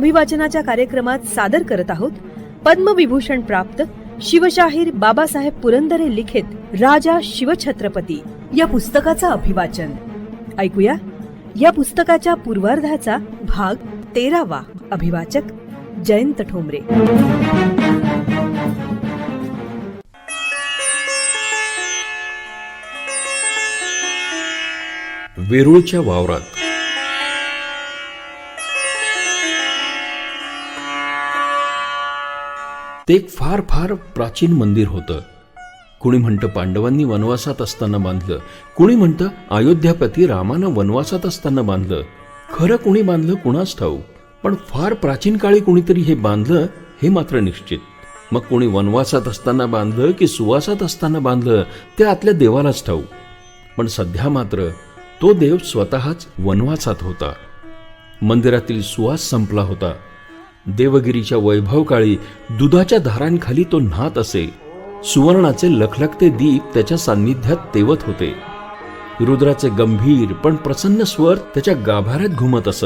अभिवाचनाच्या कार्यक्रमात सादर करत आहोत. पद्मविभूषण प्राप्त शिवशाहीर बाबासाहेब पुरंदरे लिखित राजा शिवछत्रपती. या पुस्तकाचं अभिवाचन. ऐकूया. या पुस्तकाच्या पूर्वार्धाचा भाग तेरावा. अभिवाचक जयंत ठोंबरे. वेरूळच्या वावरात ते एक फार फार प्राचीन मंदिर होतं. कुणी म्हणतं पांडवांनी वनवासात असताना बांधलं कुणी म्हणतं अयोध्यापती रामानं वनवासात असताना बांधलं. खरं कुणी बांधलं कुणाच ठाऊ पण फार प्राचीन काळी कुणीतरी हे बांधलं हे मात्र निश्चित. मग कोणी वनवासात असताना बांधलं की सुवासात असताना बांधलं ते आतल्या देवालाच ठाऊ पण सध्या मात्र तो देव स्वतःच वनवासात होता. मंदिरातील सुवास संपला होता. देवगिरीच्या वैभव काळी दुधाच्या धारांखाली तो न्हात असे. सुवर्णाचे लखलखते दीप त्याच्या सान्निध्यात तेवत होते. रुद्राचे गंभीर पण प्रसन्न स्वर त्याच्या गाभाऱ्यात घुमत असत.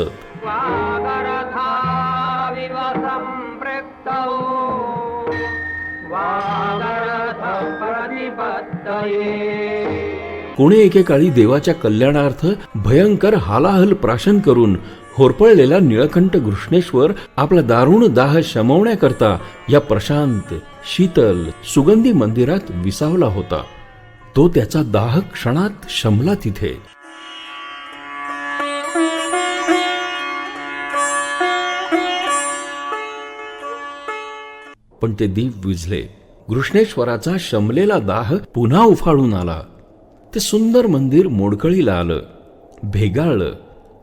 कोणी एकेकाळी देवाच्या कल्याणार्थ भयंकर हालाहल प्राशन करून होरपळलेला निळकंठ घृष्णेश्वर आपला दारुण दाह शमवण्याकरता या प्रशांत शीतल सुगंधी मंदिरात विसावला होता. तो त्याचा दाह क्षणात शमला तिथे. पण ते दीप विझले. घृष्णेश्वराचा शमलेला दाह पुन्हा उफाळून आला. ते सुंदर मंदिर मोडकळीला आलं. भेगाळलं.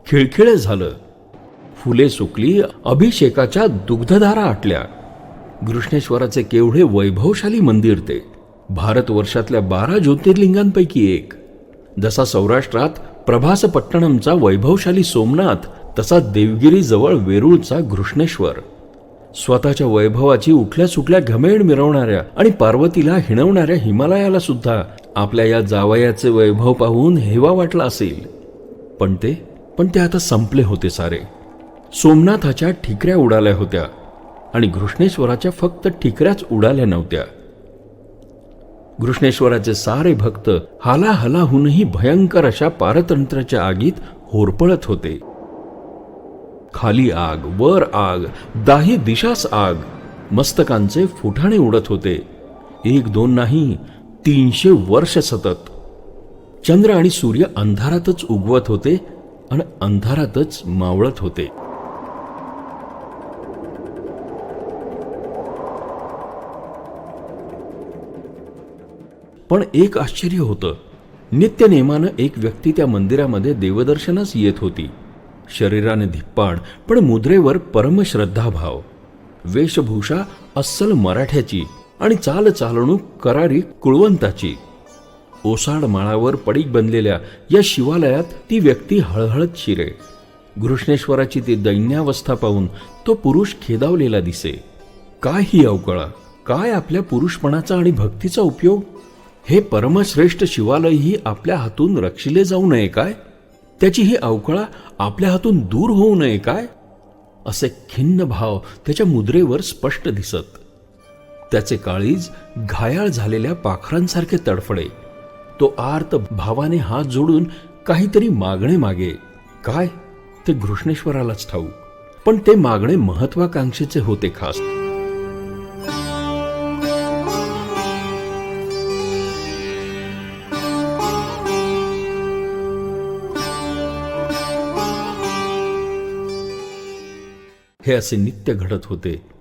खिळखिळे झालं. फुले सुकली अभिषेकाच्या दुग्धधारा आटल्या. घृष्णेश्वराचे केवढे वैभवशाली मंदिर ते. भारतवर्षातल्या बारा ज्योतिर्लिंगांपैकी एक. जसा सौराष्ट्रात प्रभासपट्टणमचा वैभवशाली सोमनाथ तसा देवगिरीजवळ वेरूळचा घृष्णेश्वर. स्वतःच्या वैभवाची उठल्या सुटल्या घमेड मिरवणाऱ्या आणि पार्वतीला हिणवणाऱ्या हिमालयाला सुद्धा आपल्या या जावयाचे वैभव पाहून हेवा वाटला असेल. पण ते पण ते आता संपले होते सारे. सोमनाथाच्या ठिकऱ्या उडाल्या होत्या आणि घृष्णेश्वराच्या फक्त ठिकऱ्याच उडाल्या नव्हत्या. घृष्णेश्वराचे सारे भक्त हालाहलाहूनही भयंकर अशा पारतंत्र्याच्या आगीत होरपळत होते. खाली आग वर आग दाही दिशास आग मस्तकांचे फुटाणे उडत होते. एक दोन नाही तीनशे वर्ष सतत. चंद्र आणि सूर्य अंधारातच उगवत होते आणि अंधारातच मावळत होते. पण एक आश्चर्य होतं. नित्य नेमानं एक व्यक्ती त्या मंदिरामध्ये देवदर्शनास येत होती. शरीराने धिप्पाड पण मुद्रेवर परमश्रद्धाभाव. वेशभूषा अस्सल मराठ्याची आणि चालचालणूक करारी कुळवंताची. ओसाड माळावर पडीक बनलेल्या या शिवालयात ती व्यक्ती हळहळत शिरे. घृष्णेश्वराची ती दैन्यावस्था पाहून तो पुरुष खेदावलेला दिसे. काय ही अवकळा? काय आपल्या पुरुषपणाचा आणि भक्तीचा उपयोग? हे परमश्रेष्ठ शिवालयही आपल्या हातून रक्षिले जाऊ नये काय? त्याची ही अवकळा आपल्या हातून दूर होऊ नये काय? असे खिन्न भाव त्याच्या मुद्रेवर स्पष्ट दिसत. त्याचे काळीज घायाळ झालेल्या पाखरांसारखे तडफडे. तो आर्त भावाने हात जोडून काहीतरी मागणे मागे. काय? ते घृष्णेश्वरालाच ठाऊ. पण ते मागणे महत्वाकांक्षेचे होते खास. हे असे नित्य घडत होते.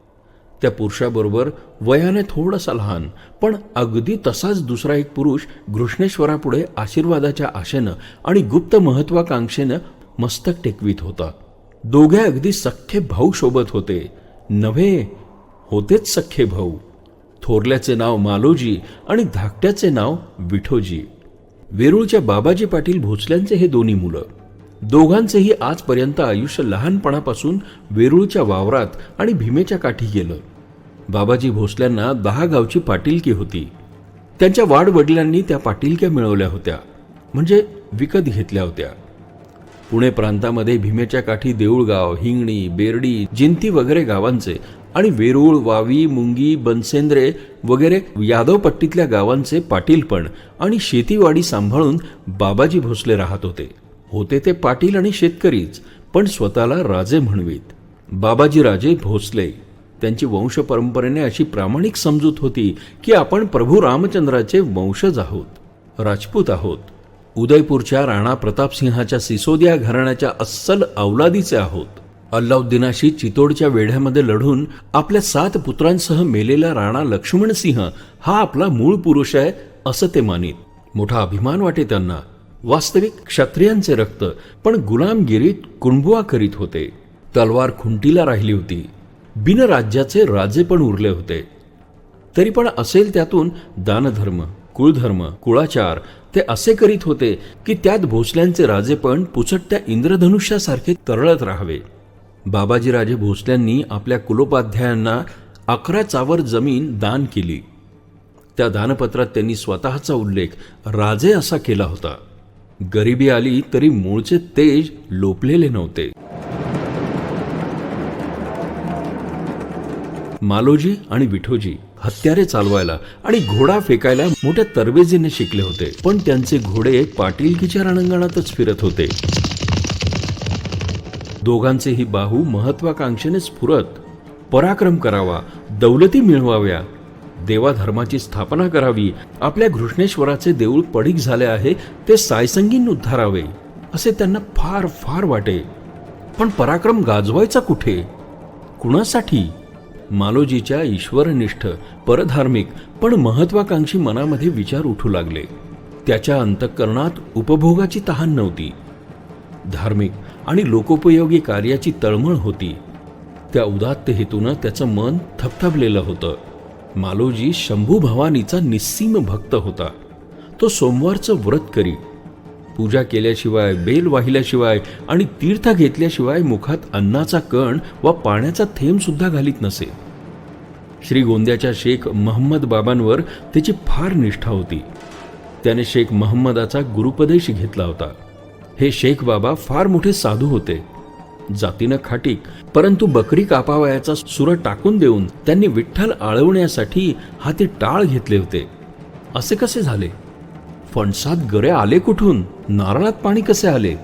त्या पुरुषाबरोबर वयाने थोडासा लहान पण अगदी तसाच दुसरा एक पुरुष घृष्णेश्वरापुढे आशीर्वादाच्या आशेनं आणि गुप्त महत्वाकांक्षेनं मस्तक टेकवीत होता. दोघे अगदी सख्खे भाऊ सोबत होते. नव्हे होतेच सख्खे भाऊ. थोरल्याचे नाव मालोजी आणि धाकट्याचे नाव विठोजी. वेरूळच्या बाबाजी पाटील भोसल्यांचे हे दोन्ही मुलं. दोघांचेही आजपर्यंत आयुष्य लहानपणापासून वेरूळच्या वावरात आणि भीमेच्या काठी गेलं. बाबाजी भोसल्यांना दहा गावची पाटीलकी होती. त्यांच्या वाडवडिलांनी त्या पाटीलक्या मिळवल्या होत्या म्हणजे विकत घेतल्या होत्या. पुणे प्रांतामध्ये भीमेच्या काठी देऊळगाव हिंगणी बेर्डी जिंती वगैरे गावांचे आणि वेरूळ वावी मुंगी बनसेंद्रे वगैरे यादव पट्टीतल्या गावांचे पाटीलपण आणि शेतीवाडी सांभाळून बाबाजी भोसले राहत होते. होते ते पाटील आणि शेतकरीच पण स्वतःला राजे म्हणवीत. बाबाजी राजे भोसले. त्यांची वंश परंपरेने अशी प्रामाणिक समजूत होती की आपण प्रभू रामचंद्राचे वंशज आहोत राजपूत आहोत उदयपूरच्या राणा प्रतापसिंहाच्या सिसोदिया घराण्याच्या अस्सल अवलादीचे आहोत. अल्लाउद्दीनाशी चितोडच्या वेढ्यामध्ये लढून आपल्या सात पुत्रांसह मेलेला राणा लक्ष्मणसिंह हा आपला मूळ पुरुष आहे असं ते मानित. मोठा अभिमान वाटे त्यांना. वास्तविक क्षत्रियांचे रक्त पण गुलामगिरीत कुणबुआ करीत होते. तलवार खुंटीला राहिली होती. बिनराज्याचे राजे पण उरले होते. तरी पण असेल त्यातून दानधर्म कुळधर्म कुळाचार ते असे करीत होते की त्यात भोसल्यांचे राजे पण पुचटत्या इंद्रधनुष्यासारखे तरळत राहावे. बाबाजीराजे भोसल्यांनी आपल्या कुलोपाध्यायांना अकरा चावर जमीन दान केली. त्या दानपत्रात त्यांनी स्वतःचा उल्लेख राजे असा केला होता. गरिबी आली तरी मूळचे तेज लोपलेले नव्हते. मालोजी आणि विठोजी हत्यारे चालवायला आणि घोडा फेकायला मोठ्या तरबेजीने शिकले होते. पण त्यांचे घोडे पाटीलकीच्या रणांगणातच फिरत होते. दोघांचेही बाहू महत्वाकांक्षेने स्फुरत पराक्रम करावा दौलती मिळवाव्या. देवाधर्माची स्थापना करावी. आपल्या घृष्णेश्वराचे देऊळ पडीक झाले आहे ते सायसंगीन उद्धारावे असे त्यांना फार फार वाटे. पण पराक्रम गाजवायचा कुठे? कुणासाठी? मालोजीच्या ईश्वरनिष्ठ परधार्मिक पण महत्वाकांक्षी मनामध्ये विचार उठू लागले. त्याच्या अंतःकरणात उपभोगाची तहान नव्हती. धार्मिक आणि लोकोपयोगी कार्याची तळमळ होती. त्या उदात्त हेतूनं त्याचं मन थपथपलेलं होतं. मालोजी शंभू भवानीचा निस्सीम भक्त होता. तो सोमवारचं व्रत करी पूजा केल्याशिवाय बेल वाहिल्याशिवाय आणि तीर्थ घेतल्याशिवाय मुखात अन्नाचा कण वा पाण्याचा थेंब सुद्धा घालीत नसे. श्री गोंद्याच्या शेख महम्मद बाबांवर त्याची फार निष्ठा होती. त्याने शेख महम्मदाचा गुरुपदेश घेतला होता. हे शेख बाबा फार मोठे साधू होते. जातीनं खाटीक परंतु बकरी कापावयाचा सुर टाकून देऊन त्यांनी विठ्ठल आळवण्यासाठी हाती टाळ घेतले होते. असे कसे झाले? फणसात गरे आले कुठून? नारळात पाणी कसे आले?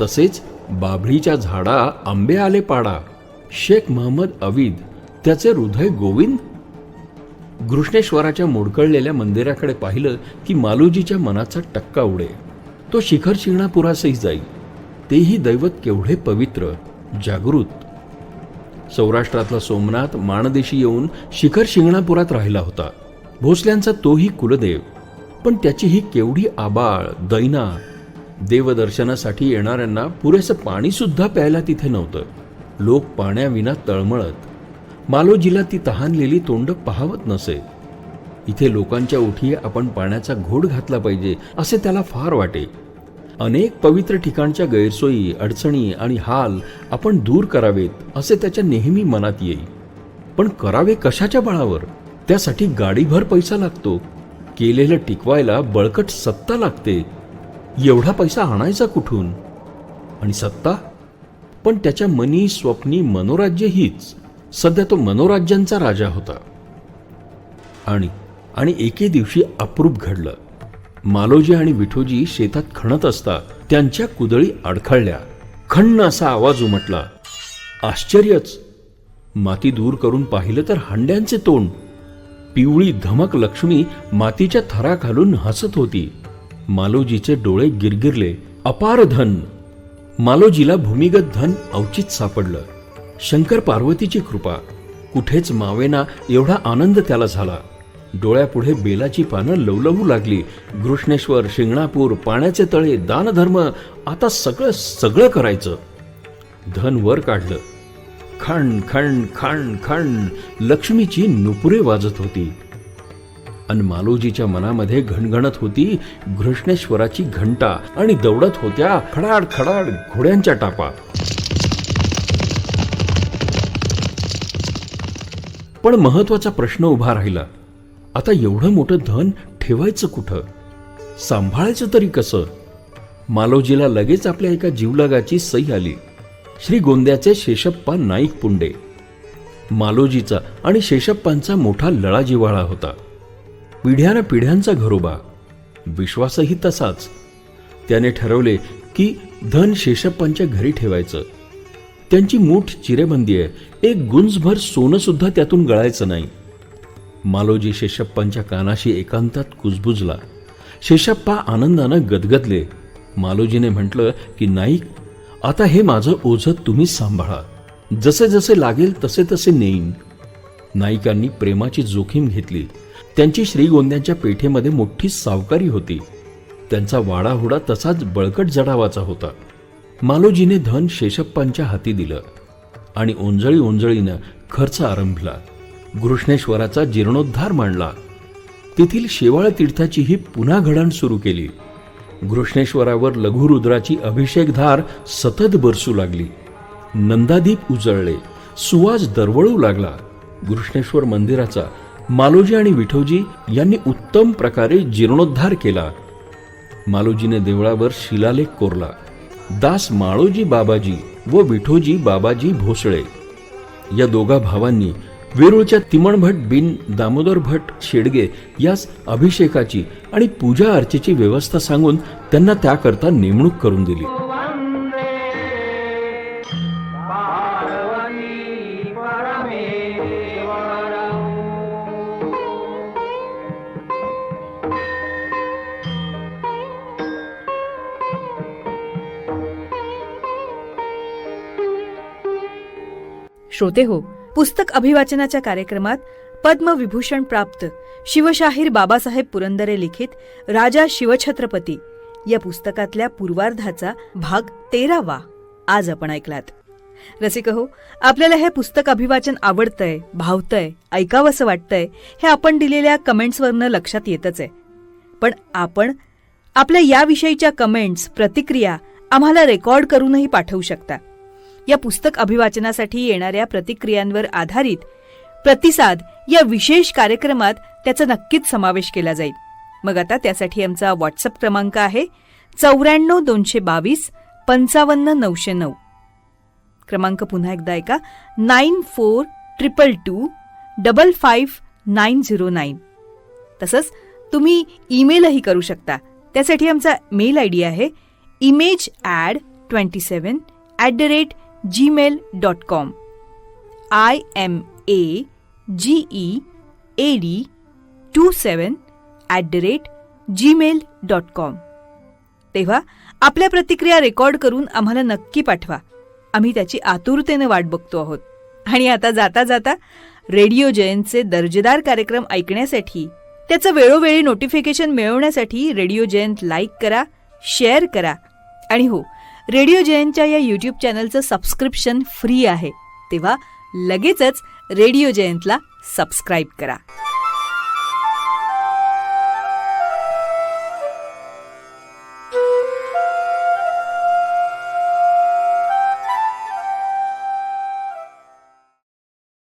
तसेच बाभळीच्या झाडा आंबे आले पाडा. शेख महम्मद अविद त्याचे हृदय गोविंद? घृष्णेश्वराच्या मोडकळलेल्या मंदिराकडे पाहिलं की मालूजीच्या मनाचा टक्का उडे. तो शिखर शिंगणापुरासही जाई. तेही दैवत केवढे पवित्र जागृत. सौराष्ट्रातला सोमनाथ माणदेशी येऊन शिखर शिंगणापुरात राहिला होता. भोसल्यांचा तोही कुलदेव. पण त्याची ही केवढी आबाळ दैना देवदर्शनासाठी येणाऱ्यांना पुरेसं पाणीसुद्धा प्यायला तिथे नव्हतं. लोक पाण्याविना तळमळत. मालोजीला ती तहानलेली तोंड पाहावत नसे. इथे लोकांच्या उठी आपण पाण्याचा घोड घातला पाहिजे असे त्याला फार वाटे. अनेक पवित्र ठिकाणच्या गैरसोयी अडचणी आणि हाल आपण दूर करावेत असे त्याच्या नेहमी मनात येई. पण करावे कशाच्या बळावर? त्यासाठी गाडीभर पैसा लागतो. केलेलं टिकवायला बळकट सत्ता लागते. एवढा पैसा आणायचा कुठून? आणि सत्ता? पण त्याच्या मनी स्वप्नी मनोराज्य हीच. सध्या तो मनोराज्यांचा राजा होता. आणि आणि एके दिवशी अप्रूप घडलं. मालोजी आणि विठोजी शेतात खणत असता त्यांच्या कुदळी अडखळल्या. खण्ण असा आवाज उमटला. आश्चर्यच! माती दूर करून पाहिलं तर हांड्यांचे तोंड. पिवळी धमक लक्ष्मी मातीच्या थरा घालून हसत होती. मालोजीचे डोळे गिरगिरले. अपार धन! मालोजीला भूमिगत धन अवचित सापडलं. शंकर पार्वतीची कृपा. कुठेच मावेना एवढा आनंद त्याला झाला. डोळ्यापुढे बेलाची पानं लवलवू लागली. घृष्णेश्वर शिंगणापूर पाण्याचे तळे दानधर्म आता सगळं सगळं करायचं. धन वर काढलं. खण खण खण खण लक्ष्मीची नुपुरे वाजत होती. आणि मालोजीच्या मनामध्ये घणघणत होती घृष्णेश्वराची घंटा आणि दौडत होत्या खडाड खडाड घोड्यांच्या टापा पण महत्त्वाचा प्रश्न उभा राहिला. आता एवढं मोठं धन ठेवायचं कुठं? सांभाळायचं तरी कसं? मालोजीला लगेच आपल्या एका जीवलगाची सही आली. श्री गोंद्याचे शेषप्पा नाईक पुंडे. मालोजीचा आणि शेषप्पांचा मोठा लळा जिव्हाळा होता. पिढ्यानं पिढ्यांचा घरोबा. विश्वासही तसाच. त्याने ठरवले की धन शेषप्पांच्या घरी ठेवायचं. त्यांची मूठ चिरेबंदी आहे. एक गुंजभर सोनं सुद्धा त्यातून गळायचं नाही. मालोजी शेषप्पांच्या कानाशी एकांतात कुजबुजला. शेषप्पा आनंदानं गदगदले. मालोजीने म्हटलं की नाईक आता हे माझं ओझं तुम्हीच सांभाळा. जसे जसे लागेल तसे तसे नेईन. नाईकांनी प्रेमाची जोखीम घेतली. त्यांची श्रीगोंद्यांच्या पेठेमध्ये मोठी सावकारी होती. त्यांचा वाडाहुडा तसाच बळकट जडावाचा होता. मालोजीने धन शेषप्पांच्या हाती दिलं आणि ओंजळी ओंजळीनं खर्च आरंभला. घृष्णेश्वराचा जीर्णोद्धार मांडला. तेथील शेवाळ तीर्थाचीही पुन्हा घडण सुरू केली. घृष्णेश्वरावर लघुरुद्राची अभिषेकधार सतत बरसू लागली. नंदादीप उजळले. सुवास दरवळू लागला. घृष्णेश्वर मंदिराचा मालोजी आणि विठोजी यांनी उत्तम प्रकारे जीर्णोद्धार केला. मालोजीने देवळावर शिलालेख कोरला. दास माळोजी बाबाजी व विठोजी बाबाजी भोसळे या दोघा भावांनी वेरूळच्या तिमणभट बिन दामोदर भट शेडगे यास अभिषेकाची आणि पूजा अर्चेची व्यवस्था सांगून त्यांना त्याकरता नेमणूक करून दिली. श्रोते हो पुस्तक अभिवाचनाच्या कार्यक्रमात पद्मविभूषण प्राप्त शिवशाहीर बाबासाहेब पुरंदरे लिखित राजा शिवछत्रपती या पुस्तकातल्या पूर्वार्धाचा भाग तेरावा. आज आपण ऐकलात. रसिक हो आपल्याला हे पुस्तक अभिवाचन आवडतंय भावतंय ऐकावंसं वाटतंय हे आपण दिलेल्या कमेंट्सवरनं लक्षात येतच आहे. पण आपण आपल्या याविषयीच्या कमेंट्स प्रतिक्रिया आम्हाला रेकॉर्ड करूनही पाठवू शकता. या पुस्तक अभिवाचनासाठी येणाऱ्या प्रतिक्रियांवर आधारित प्रतिसाद या विशेष कार्यक्रमात त्याचा नक्कीच समावेश केला जाईल. मग आता त्यासाठी आमचा व्हॉट्सअप क्रमांक आहे चौऱ्याण्णव दोनशे बावीस पंचावन्न नऊशे नऊ. क्रमांक पुन्हा एकदा ऐका. Nine four triple two double five nine zero nine. तसंच तुम्ही ईमेलही करू शकता. त्यासाठी आमचा मेल आय डी आहे image add twenty seven at the rate Gmail dot com I M A G E A D two seven at the rate Gmail dot com तेव्हा आपल्या प्रतिक्रिया रेकॉर्ड करून आम्हाला नक्की पाठवा. आम्ही त्याची आतुरतेने वाट बघतो आहोत. आणि आता जाता जाता रेडिओ जयंतचे दर्जेदार कार्यक्रम ऐकण्यासाठी त्याचं वेळोवेळी नोटिफिकेशन मिळवण्यासाठी रेडिओ जयंत लाईक करा शेअर करा. आणि हो रेडिओ जयंतच्या या यूट्यूब चॅनलचं सबस्क्रिप्शन फ्री आहे. तेव्हा लगेचच रेडिओ जयंतला सबस्क्राईब करा.